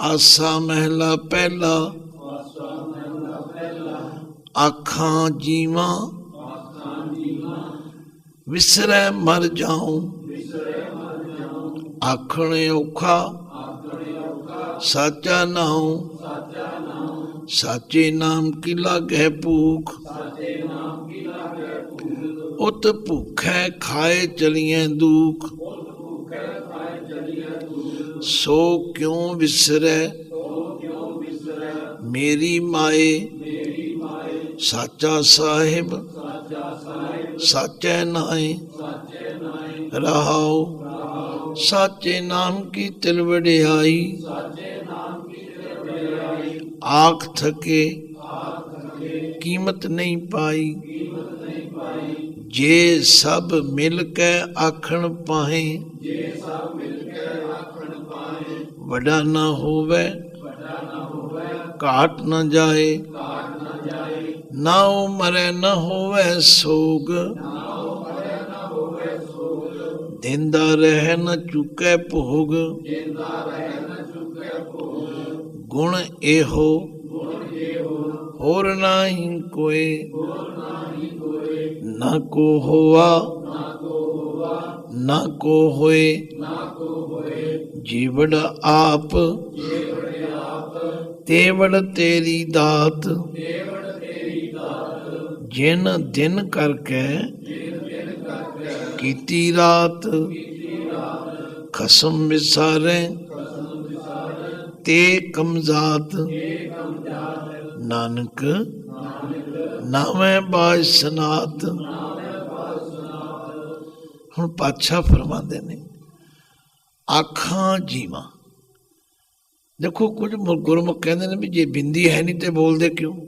ਆਸਾ ਮਹਿਲਾ ਪਹਿਲਾ ਆਖਾਂ ਜੀਵਾਂ ਵਿਸਰੈ ਮਰ ਜਾਉ ਆਖਣ ਔਖਾ ਸਾਚਾ ਨਾਉ ਸਾਚੇ ਨਾਮ ਕੀ ਲਾਗੈ ਭੂਖ ਉਤ ਭੁਖੈ ਖਾਏ ਚਲੀਐ ਦੁਖ ਸੋ ਕਿਉ ਵਿਸਰੈ? ਮੇਰੀ ਮਾਏ, ਸਾਚਾ ਸਾਹਿਬ, ਸਾਚੈ ਨਾਏ ਰਹਾਉ, ਸਾਚੇ ਨਾਮ ਕੀ ਤਿਲ ਵਡਿਆਈ, ਆਖ ਥਕੇ, ਕੀਮਤ ਨਹੀਂ ਪਾਈ, ਜੇ ਸਭ ਮਿਲ ਕੇ ਆਖਣ ਪਾਹੇ ਵੱਡਾ ਨਾ ਹੋਵੇ, ਘਾਟ ਨਾ ਜਾਏ। ਨਾ ਉਹ ਮਰੇ ਨਾ ਹੋਵੇ ਸੋਗ। ਦਿੰਦਾ ਰਹਿ ਨਾ ਚੁੱਕੇ ਭੋਗ। ਗੁਣ ਇਹੋ, ਹੋਰ ਨਹੀਂ ਕੋਈ। ਨਾ ਕੋ ਹੋਆ ਨਾ ਕੋ ਹੋਏ ਜੀਵੜ ਆਪ ਤੇਵੜ ਤੇਰੀ ਦਾਤ ਜਿਨ ਦਿਨ ਕਰਕੇ ਕੀਤੀ ਰਾਤ ਖਸਮ ਵਿਸਾਰੇ ਤੇ ਕਮਜ਼ਾਤ ਨਾਨਕ ਨਾਵੇਂ ਬਾਜ ਸਨਾਤ ਹੁਣ ਪਾਤਸ਼ਾਹ ਫਰਮਾਉਂਦੇ ਨੇ, ਆਖਾਂ ਜੀਵਾਂ। ਦੇਖੋ, ਕੁਝ ਗੁਰਮੁਖ ਕਹਿੰਦੇ ਨੇ ਵੀ ਜੇ ਬਿੰਦੀ ਹੈ ਨਹੀਂ ਤੇ ਬੋਲਦੇ ਕਿਉਂ?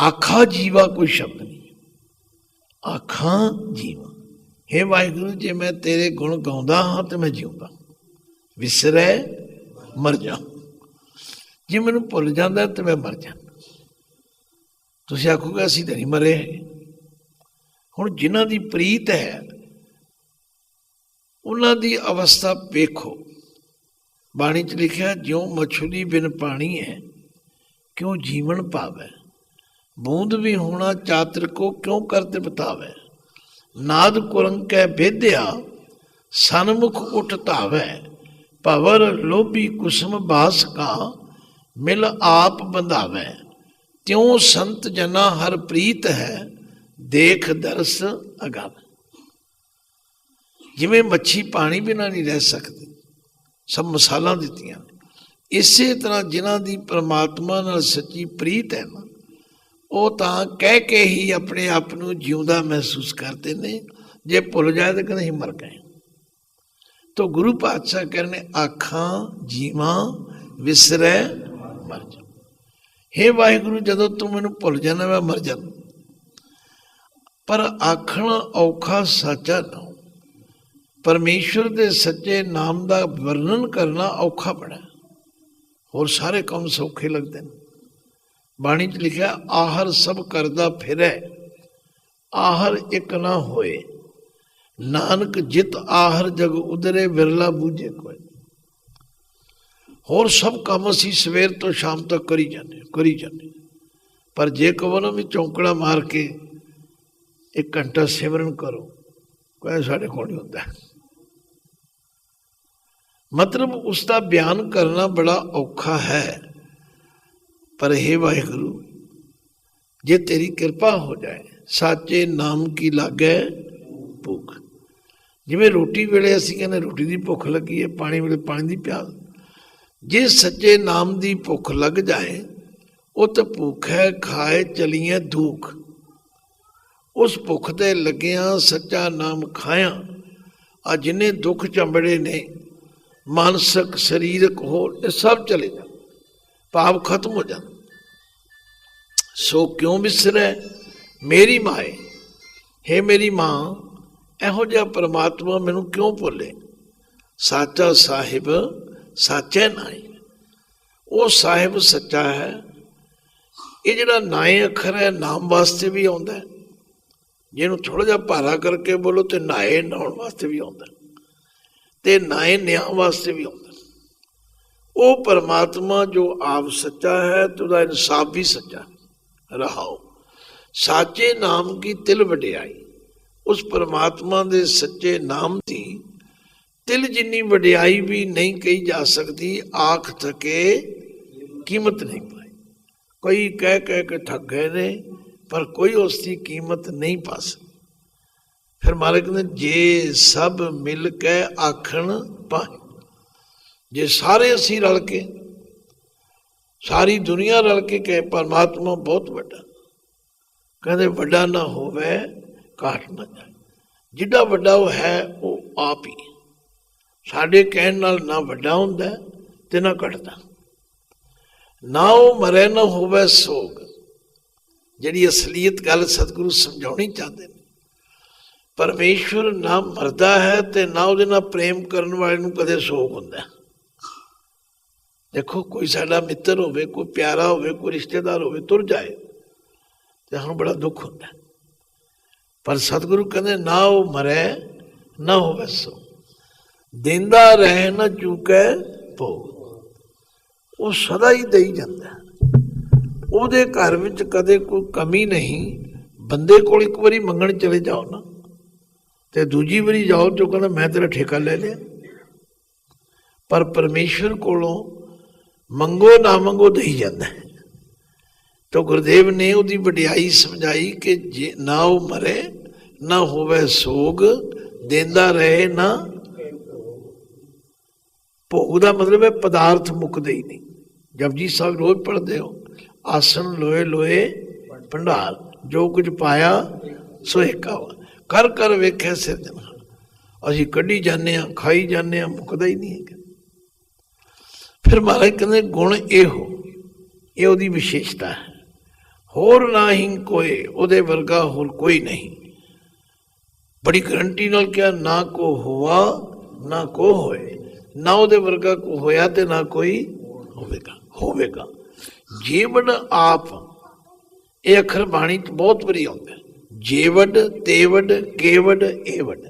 ਆਖਾਂ ਜੀਵਾ ਕੋਈ ਸ਼ਬਦ ਨਹੀਂ। ਆਖਾਂ ਜੀਵਾ। हे ਵਾਹਿਗੁਰੂ, ਜੇ ਮੈਂ ਤੇਰੇ ਗੁਣ ਗਾਉਂਦਾ ਹਾਂ ਤੇ ਮੈਂ ਜਿਉਂਦਾ। ਵਿਸਰੈ, ਮਰ ਜਾ। ਜੇ ਮੈਨੂੰ ਭੁੱਲ ਜਾਂਦਾ ਤੇ ਮੈਂ ਮਰ ਜਾਂਦਾ। ਤੁਸੀਂ ਆਖੋਗੇ ਅਸੀਂ ਤਾਂ ਨਹੀਂ ਮਰੇ ਹੁਣ ਜਿਨ੍ਹਾਂ ਦੀ ਪ੍ਰੀਤ ਹੈ, ਉਹਨਾਂ ਦੀ ਅਵਸਥਾ ਵੇਖੋ। ਬਾਣੀ ਚ ਲਿਖਿਆ, ਜਿਉ ਮਛਲੀ ਬਿਨ ਪਾਣੀ ਹੈ, ਕਿਉਂ ਜੀਵਨ ਪਾਵੇ? ਬੂੰਦ ਵੀ ਹੋਣਾ ਚਾਤਰ ਕੋ ਕਿਉਂ ਕਰਤੇ ਬਤਾਵੇ ਨਾਦ ਕੁਰੰਕੈ ਭੇਦਿਆ ਸਨਮੁਖ ਉਠ ਧਾਵੇ। ਭਵਰ ਲੋਭੀ ਕੁਸਮ ਬਾਸ ਕਾ, ਮਿਲ ਆਪ ਬੰਧਾਵੇ। ਤਿਉ ਸੰਤ ਜਨਾ ਹਰ ਪ੍ਰੀਤ ਹੈ ਦੇਖ ਦਰਸ ਅਗਾਵੇ ਜਿਵੇਂ ਮੱਛੀ ਪਾਣੀ ਬਿਨਾਂ ਨਹੀਂ ਰਹਿ ਸਕਦੀ। ਸਭ ਮਸਾਲਾਂ ਦਿੱਤੀਆਂ ਨੇ। ਇਸੇ ਤਰ੍ਹਾਂ ਜਿਨ੍ਹਾਂ ਦੀ ਪ੍ਰਮਾਤਮਾ ਨਾਲ ਸੱਚੀ ਪ੍ਰੀਤ ਹੈ ਨਾ, ਉਹ ਤਾਂ ਕਹਿ ਕੇ ਹੀ ਆਪਣੇ ਆਪ ਨੂੰ ਜਿਉਂਦਾ ਮਹਿਸੂਸ ਕਰਦੇ ਨੇ। ਜੇ ਭੁੱਲ ਜਾਏ ਤਾਂ ਕਹਿੰਦੇ ਹੀ ਮਰ ਗਏ ਤੋ ਗੁਰੂ ਪਾਤਸ਼ਾਹ ਕਹਿੰਦੇ ਆਖਾਂ ਜੀਵਾਂ ਵਿਸਰੈ ਮਰ ਜਾ। हे ਵਾਹਿਗੁਰੂ, ਜਦੋਂ ਤੂੰ ਮੈਨੂੰ ਭੁੱਲ ਜਾਣਾ ਮੈਂ ਮਰ ਜਾਂਦਾ। ਪਰ ਆਖਣਾ ਔਖਾ ਸੱਚਾ ਨਾ ਪਰਮੇਸ਼ਰ ਦੇ ਸੱਚੇ ਨਾਮ ਦਾ ਵਰਣਨ ਕਰਨਾ ਔਖਾ ਬੜਾ। ਹੋਰ ਸਾਰੇ ਕੰਮ ਸੌਖੇ ਲੱਗਦੇ ਨੇ। ਬਾਣੀ 'ਚ ਲਿਖਿਆ, ਆਹਰ ਸਭ ਕਰਦਾ ਫਿਰੈ। ਆਹਰ ਇੱਕ ਨਾ ਹੋਏ। ਨਾਨਕ ਜਿਤ ਆਹਰ ਜਗ ਉਦਰੇ ਵਿਰਲਾ ਬੂਝੇ ਕੋਈ ਹੋਰ ਸਭ ਕੰਮ ਅਸੀਂ ਸਵੇਰ ਤੋਂ ਸ਼ਾਮ ਤੱਕ ਕਰੀ ਜਾਂਦੇ ਕਰੀ ਜਾਂਦੇ। ਪਰ ਜੇ ਕਹੋ ਨਾ ਵੀ ਚੌਂਕੜਾ ਮਾਰ ਕੇ ਇੱਕ ਘੰਟਾ ਸਿਮਰਨ ਕਰੋ, ਕੋਈ ਸਾਡੇ ਕੋਲ ਨਹੀਂ ਹੁੰਦਾ। ਮਤਲਬ ਉਸ ਦਾ ਬਿਆਨ ਕਰਨਾ ਬੜਾ ਔਖਾ ਹੈ। ਪਰ हे ਵਾਹਿਗੁਰੂ, ਜੇ ਤੇਰੀ ਕਿਰਪਾ ਹੋ ਜਾਏ, ਸਾਚੇ ਨਾਮ ਕੀ ਲਾਗੇ? ਭੁੱਖ। ਜਿਵੇਂ ਰੋਟੀ ਵੇਲੇ ਅਸੀਂ ਕਹਿੰਦੇ ਰੋਟੀ ਦੀ ਭੁੱਖ ਲੱਗੀ ਹੈ, ਪਾਣੀ ਵੇਲੇ ਪਾਣੀ ਦੀ ਪਿਆਸ। ਜੇ ਸੱਚੇ ਨਾਮ ਦੀ ਭੁੱਖ ਲੱਗ ਜਾਏ, ਉਹ ਤਾਂ ਭੁੱਖ ਹੈ, ਖਾਏ, ਚਲੀਏ, ਦੁੱਖ। ਉਸ ਭੁੱਖ ਤੇ ਲੱਗਿਆਂ ਸੱਚਾ ਨਾਮ ਖਾਇਆ। ਆ ਜਿੰਨੇ ਦੁੱਖ ਚੰਬੜੇ ਨੇ, ਮਾਨਸਿਕ, ਸਰੀਰਕ ਹੋਰ, ਇਹ ਸਭ ਚਲੇ ਜਾਣ। ਪਾਪ ਖਤਮ ਹੋ ਜਾਂਦਾ ਸੋ ਕਿਉਂ ਵਿਸਰੈ ਮੇਰੀ ਮਾਏ, ਹੈ ਮੇਰੀ ਮਾਂ, ਇਹੋ ਜਿਹਾ ਪ੍ਰਮਾਤਮਾ ਮੈਨੂੰ ਕਿਉਂ ਭੁੱਲੇ? ਸਾਚਾ ਸਾਹਿਬ ਸਾਚੇ ਨਾਈ ਉਹ ਸਾਹਿਬ ਸੱਚਾ ਹੈ। ਇਹ ਜਿਹੜਾ ਨਾਏ ਅੱਖਰ ਹੈ, ਨਾਮ ਵਾਸਤੇ ਵੀ ਆਉਂਦਾ ਹੈ। ਜਿਹਨੂੰ ਥੋੜਾ ਜਿਹਾ ਭਾਰਾ ਕਰਕੇ ਬੋਲੋ ਤੇ ਨਾਏ ਨਾਉਣ ਵਾਸਤੇ ਵੀ ਆਉਂਦਾ ਤੇ ਨਾਏ ਨਿਆਂ ਵਾਸਤੇ ਵੀ ਆਉਂਦਾ ਉਹ ਪਰਮਾਤਮਾ ਜੋ ਆਪ ਸੱਚਾ ਹੈ ਤੇ ਉਹਦਾ ਇਨਸਾਫ ਵੀ ਸੱਚਾ ਰਹਾਓ। ਸਾਚੇ ਨਾਮ ਕੀ ਤਿਲ ਵਡਿਆਈ। ਉਸ ਪਰਮਾਤਮਾ ਦੇ ਸੱਚੇ ਨਾਮ ਦੀ ਤਿਲ ਜਿੰਨੀ ਵਡਿਆਈ ਵੀ ਨਹੀਂ ਕਹੀ ਜਾ ਸਕਦੀ, ਆਖ ਥਕੇ, ਕੀਮਤ ਨਹੀਂ ਪਾਈ। ਕੋਈ ਕਹਿ ਕਹਿ ਕੇ ਥੱਕ ਗਏ ਨੇ ਪਰ ਕੋਈ ਉਸ ਦੀ ਕੀਮਤ ਨਹੀਂ ਪਾ ਸਕਦਾ। ਫਿਰ ਮਾਲਕ ਨੇ ਜੇ ਸਭ ਮਿਲ ਕੇ ਆਖਣ ਪਾਏ ਜੇ ਸਾਰੇ ਅਸੀਂ ਰਲ ਕੇ, ਸਾਰੀ ਦੁਨੀਆ ਰਲ ਕੇ ਕਹੇ, ਪਰਮਾਤਮਾ ਬਹੁਤ ਵੱਡਾ, ਕਹਿੰਦੇ ਵੱਡਾ ਨਾ ਹੋਵੇ, ਘਾਟ ਨਾ ਜਾਏ। ਜਿੱਡਾ ਵੱਡਾ ਉਹ ਹੈ, ਉਹ ਆਪ ਹੀ ਸਾਡੇ ਕਹਿਣ ਨਾਲ ਨਾ ਵੱਡਾ ਹੁੰਦਾ ਹੈ ਤੇ ਨਾ ਘਟਦਾ। ਨਾ ਉਹ ਮਰੇ, ਨਾ ਹੋਵੇ ਸੋਗ। ਜਿਹੜੀ ਅਸਲੀਅਤ ਗੱਲ ਸਤਿਗੁਰੂ ਸਮਝਾਉਣੀ ਚਾਹੁੰਦੇ ਨੇ। ਪਰਮੇਸ਼ਵਰ ਨਾ ਮਰਦਾ ਹੈ ਤੇ ਨਾ ਉਹਦੇ ਨਾਲ ਪ੍ਰੇਮ ਕਰਨ ਵਾਲੇ ਨੂੰ ਕਦੇ ਸੋਗ ਹੁੰਦਾ ਦੇਖੋ, ਕੋਈ ਸਾਡਾ ਮਿੱਤਰ ਹੋਵੇ, ਕੋਈ ਪਿਆਰਾ ਹੋਵੇ, ਕੋਈ ਰਿਸ਼ਤੇਦਾਰ ਹੋਵੇ, ਤੁਰ ਜਾਏ ਤੇ ਸਾਨੂੰ ਬੜਾ ਦੁੱਖ ਹੁੰਦਾ ਪਰ ਸਤਿਗੁਰੂ ਕਹਿੰਦੇ, ਨਾ ਉਹ ਮਰੇ, ਨਾ ਹੋਵੇ ਸੋ ਦਿੰਦਾ ਰਹਿ, ਨਾ ਚੁੱਕੈ ਭੋਗ। ਉਹ ਸਦਾ ਹੀ ਦੇਈ ਜਾਂਦਾ ਉਹਦੇ ਘਰ ਵਿੱਚ ਕਦੇ ਕੋਈ ਕਮੀ ਨਹੀਂ। ਬੰਦੇ ਕੋਲ ਇੱਕ ਵਾਰੀ ਮੰਗਣ ਚਲੇ ਜਾਓ ਨਾ, ਤੇ ਦੂਜੀ ਵਾਰੀ ਜਾਓ ਤੇ ਕਹਿੰਦਾ, ਮੈਂ ਤੇਰਾ ਠੇਕਾ ਲੈ ਲਿਆ। ਪਰ ਪਰਮੇਸ਼ਰ ਕੋਲੋਂ ਮੰਗੋ ਨਾ ਮੰਗੋ ਦੇਈ ਜਾਂਦਾ ਹੈ। ਤੋ ਗੁਰਦੇਵ ਨੇ ਉਹਦੀ ਵਡਿਆਈ ਸਮਝਾਈ ਕਿ ਜੇ ਨਾ ਉਹ ਮਰੇ, ਨਾ ਹੋਵੇ ਸੋਗ, ਦਿੰਦਾ ਰਹੇ ਨਾ ਭੋਗ। ਦਾ ਮਤਲਬ ਹੈ ਪਦਾਰਥ ਮੁੱਕਦੇ ਹੀ ਨਹੀਂ। ਜਪਜੀ ਸਾਹਿਬ ਰੋਜ਼ ਪੜ੍ਹਦੇ ਹੋ। ਆਸਣ ਲੋਏ ਲੋਏ ਭੰਡਾਰ ਜੋ ਕੁਝ ਪਾਇਆ, ਸੋ ਏਕਾ ਵਾ ਕਰ ਕਰ ਵੇਖਿਆ ਸਿਰਜਣਾ ਅਸੀਂ ਕੱਢੀ ਜਾਂਦੇ ਆ ਖਾਈ ਜਾਂਦੇ ਆ ਮੁੱਕਦਾ ਹੀ ਨਹੀਂ ਹੈ ਫਿਰ ਮਹਾਰਾਜ ਕਹਿੰਦੇ, ਗੁਣ ਇਹੋ, ਇਹ ਉਹਦੀ ਵਿਸ਼ੇਸ਼ਤਾ ਹੈ। ਹੋਰ ਨਾਹੀਂ ਕੋਈ, ਉਹਦੇ ਵਰਗਾ ਹੋਰ ਕੋਈ ਨਹੀਂ। ਬੜੀ ਗਰੰਟੀ ਨਾਲ ਕਿਹਾ, ਨਾ ਕੋ ਹੁਆ, ਨਾ ਕੋ ਹੋਏ। ਨਾ ਉਹਦੇ ਵਰਗਾ ਕੋ ਹੋਇਆ ਤੇ ਨਾ ਕੋਈ ਹੋਵੇਗਾ ਹੋਵੇਗਾ। ਜੀਵਨ ਆਪ, ਇਹ ਅੱਖਰ ਬਾਣੀ ਚ ਬਹੁਤ ਵਾਰੀ ਆਉਂਦਾ ਹੈ। ਜੀਵਡ ਤੇਵਡ ਕੇਵਡ ਏਵਡ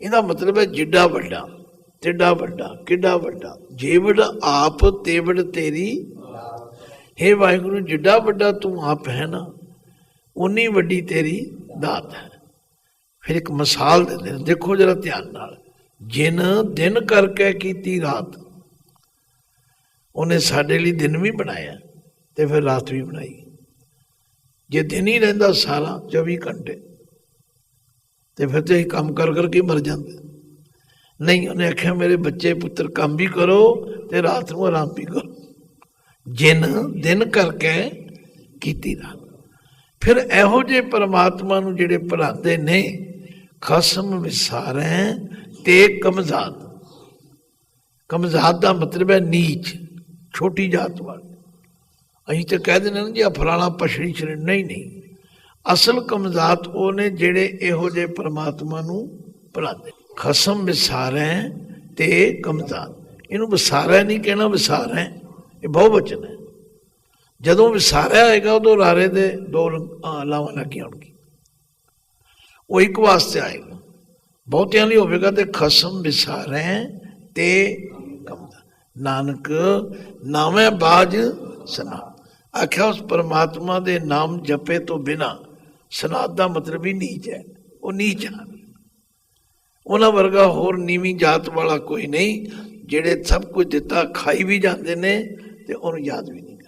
ਇਹਦਾ ਮਤਲਬ ਹੈ ਜਿੱਡਾ ਵੱਡਾ, ਤਿੱਡਾ ਵੱਡਾ, ਕਿੱਡਾ ਵੱਡਾ। ਜੀਵਡ ਆਪ ਤੇਵਡ ਤੇਰੀ। ਹੇ ਵਾਹਿਗੁਰੂ, ਜਿੱਡਾ ਵੱਡਾ ਤੂੰ ਆਪ ਹੈ ਨਾ ਉਨੀ ਵੱਡੀ ਤੇਰੀ ਦਾਤ ਹੈ। ਫਿਰ ਇੱਕ ਮਿਸਾਲ ਦਿੰਦੇ ਨੇ, ਦੇਖੋ ਜਰਾ ਧਿਆਨ ਨਾਲ। ਜਿਨ ਦਿਨ ਕਰਕੇ ਕੀਤੀ ਰਾਤ ਉਹਨੇ ਸਾਡੇ ਲਈ ਦਿਨ ਵੀ ਬਣਾਇਆ ਤੇ ਫਿਰ ਰਾਤ ਵੀ ਬਣਾਈ। ਜੇ ਦਿਨ ਹੀ ਰਹਿੰਦਾ ਸਾਰਾ 24 ਘੰਟੇ, ਤੇ ਫਿਰ ਤੇ ਕੰਮ ਕਰ ਕਰਕੇ ਮਰ ਜਾਂਦੇ। ਨਹੀਂ, ਉਹਨੇ ਆਖਿਆ, ਮੇਰੇ ਬੱਚੇ ਪੁੱਤਰ, ਕੰਮ ਵੀ ਕਰੋ ਤੇ ਰਾਤ ਨੂੰ ਆਰਾਮ ਵੀ ਕਰੋ। ਜਿਨ ਦਿਨ ਕਰਕੇ ਕੀਤੀ ਰਾਤ। ਫਿਰ ਇਹੋ ਜਿਹੇ ਪਰਮਾਤਮਾ ਨੂੰ ਜਿਹੜੇ ਭੁਲਾਉਂਦੇ ਨੇ, ਖਸਮ ਵਿਸਾਰੈ ਤੇ ਕਮਜ਼ਾਤ। ਕਮਜ਼ਾਤ ਦਾ ਮਤਲਬ ਹੈ ਨੀਚ। ਛੋਟੀ ਜਾਤ ਵਾਲੇ। ਅਸੀਂ ਤੇ ਕਹਿ ਦਿੰਦੇ ਨੇ ਜੀ ਆ ਫਲਾਣਾ ਪਛੜੀ ਸ਼੍ਰੇਣ, ਨਹੀਂ ਨਹੀਂ। ਅਸਲ ਕਮਜ਼ਾਤ ਉਹ ਨੇ ਜਿਹੜੇ ਇਹੋ ਜਿਹੇ ਪਰਮਾਤਮਾ ਨੂੰ ਭੁਲਾਉਂਦੇ ਖਸਮ ਵਿਸਾਰੈ ਤੇ ਕਮਜ਼ਾਤ ਇਹਨੂੰ ਵਿਸਾਰੈ ਨਹੀਂ ਕਹਿਣਾ, ਵਿਸਾਰੈ। ਇਹ ਬਹੁਵਚਨ ਹੈ। ਜਦੋਂ ਵਿਸਾਰਿਆ ਹੋਏਗਾ, ਉਦੋਂ ਰਾਰੇ ਦੇ ਦੋ ਲਾਵਾਂ ਲੱਗੀਆਂ ਹੋਣਗੀਆਂ। ਉਹ ਇੱਕ ਵਾਸਤੇ ਆਏਗਾ। ਬਹੁਤਿਆਂ ਲਈ ਹੋਵੇਗਾ ਤੇ ਖਸਮ ਵਿਸਾਰੈ ਤੇ ਨਾਨਕ, ਨਾਵੇਂ ਬਾਜ ਸਨਾ। ਆਖਿਆ, ਉਸ ਪਰਮਾਤਮਾ ਦੇ ਨਾਮ ਜਪੇ ਤੋਂ ਬਿਨਾ ਸਨਾਤ ਦਾ ਮਤਲਬ ਹੀ ਨੀਚ ਹੈ। ਉਹ ਨੀਚ ਹਨ। ਉਹਨਾਂ ਵਰਗਾ ਹੋਰ ਨੀਵੀਂ ਜਾਤ ਵਾਲਾ ਕੋਈ ਨਹੀਂ, ਜਿਹੜੇ ਸਭ ਕੁਝ ਦਿੱਤਾ, ਖਾਈ ਵੀ ਜਾਂਦੇ ਨੇ ਤੇ ਉਹਨੂੰ ਯਾਦ ਵੀ ਨਹੀਂ